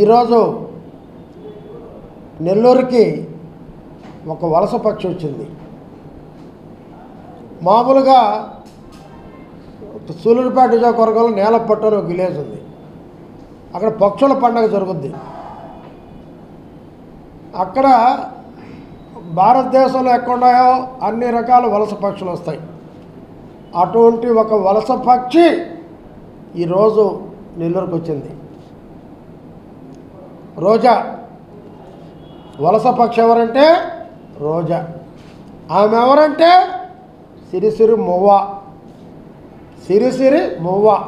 ఈరోజు నెల్లూరుకి ఒక వలస పక్షి వచ్చింది. మామూలుగా సూలూరుపేట నియోజకవర్గంలో నేలపట్టు అని ఒక విలేజ్ ఉంది. అక్కడ పక్షుల పండగ జరుగుద్ది. అక్కడ భారతదేశంలో ఎక్కడున్నాయో అన్ని రకాల వలస పక్షులు వస్తాయి. అటువంటి ఒక వలస పక్షి ఈరోజు నెల్లూరుకు వచ్చింది రోజా. వలస పక్షి ఎవరంటే రోజా. ఆమె ఎవరంటే సిరిసిరి మువ్వ. సిరిసిరి మువ్వ.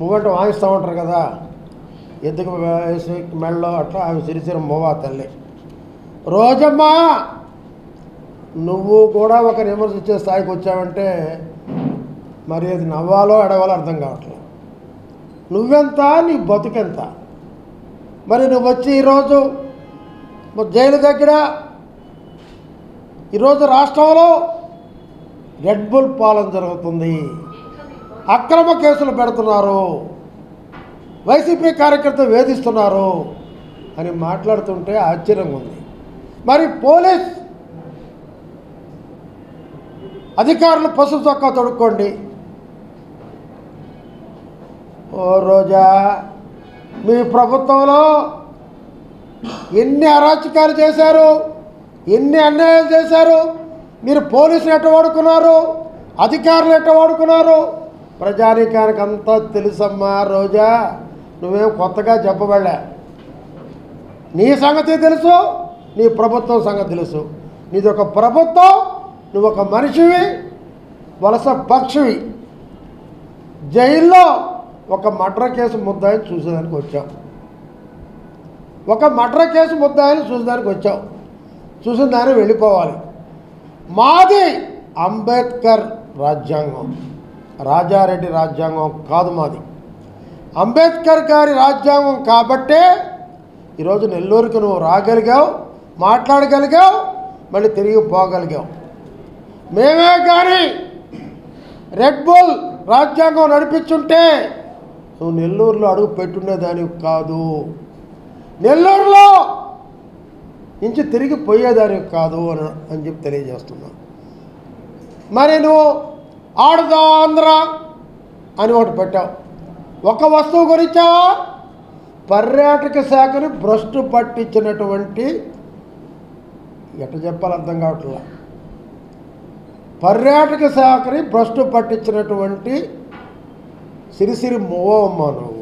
మువ్వ అంటే వాయిస్తూ ఉంటారు కదా. ఎద్దుకు మెళ్ళో అట్లా ఆమె సిరిసిరి మువ్వ తల్లి. రోజమ్మ నువ్వు కూడా ఒక విమర్శించే స్థాయికి వచ్చావంటే మరి అది నవ్వాలో ఎడవాలో అర్థం కావట్లేదు. నువ్వెంత నీ బతుకెంత? మరి నువ్వు వచ్చి ఈరోజు జైలు దగ్గర ఈరోజు రాష్ట్రంలో రెడ్ బుల్ పాలన జరుగుతుంది. అక్రమ కేసులు పెడుతున్నారు. వైసీపీ కార్యకర్తలు వేధిస్తున్నారు అని మాట్లాడుతుంటే ఆశ్చర్యంగా ఉంది. మరి పోలీస్ అధికారులు పసుపు చొక్కా తొడుక్కోండి. ఓ రోజా మీ ప్రభుత్వంలో ఎన్ని అరాచకాలు చేశారు? ఎన్ని అన్యాయాలు చేశారు? మీరు పోలీసులు ఎట్ట వాడుకున్నారు? అధికారులు ఎట్ట వాడుకున్నారు? ప్రజానీకానికి అంతా తెలుసమ్మా రోజా. నువ్వేం కొత్తగా చెప్పబడలే. నీ సంగతి తెలుసు నీ ప్రభుత్వం సంగతి తెలుసు. నీది ఒక ప్రభుత్వం నువ్వు ఒక మనిషివి వలస పక్షివి. జైల్లో ఒక మర్డర్ కేసు ముద్దాయిని చూసేదానికి వచ్చాం. ఒక మర్డర్ కేసు ముద్దాయిని చూసేదానికి వచ్చాం. చూసిన దాన్ని వెళ్ళిపోవాలి. మాది అంబేద్కర్ రాజ్యాంగం. రాజారెడ్డి రాజ్యాంగం కాదు మాది. అంబేద్కర్ గారి రాజ్యాంగం కాబట్టే ఈరోజు నెల్లూరుకి నువ్వు రాగలిగావు మాట్లాడగలిగావు మళ్ళీ తిరిగి పోగలిగావు. మేమే కానీ రెడ్ బుల్ రాజ్యాంగం నడిపించుంటే నువ్వు నెల్లూరులో అడుగు పెట్టుండేదానివి కాదు. నెల్లూరులో నుంచి తిరిగి పోయేదానికి కాదు అని అని చెప్పి తెలియజేస్తున్నా. మరి నువ్వు ఆడుదాం ఆంధ్ర అని ఒకటి పెట్టావు. ఒక వస్తువు గురించా పర్యాటక శాఖని భ్రష్టు పట్టించినటువంటి ఎట చెప్పాలి అర్థం కావట్లా? పర్యాటక శాఖని భ్రష్టు పట్టించినటువంటి సిరిసిరి మూవమ్మ నువ్వు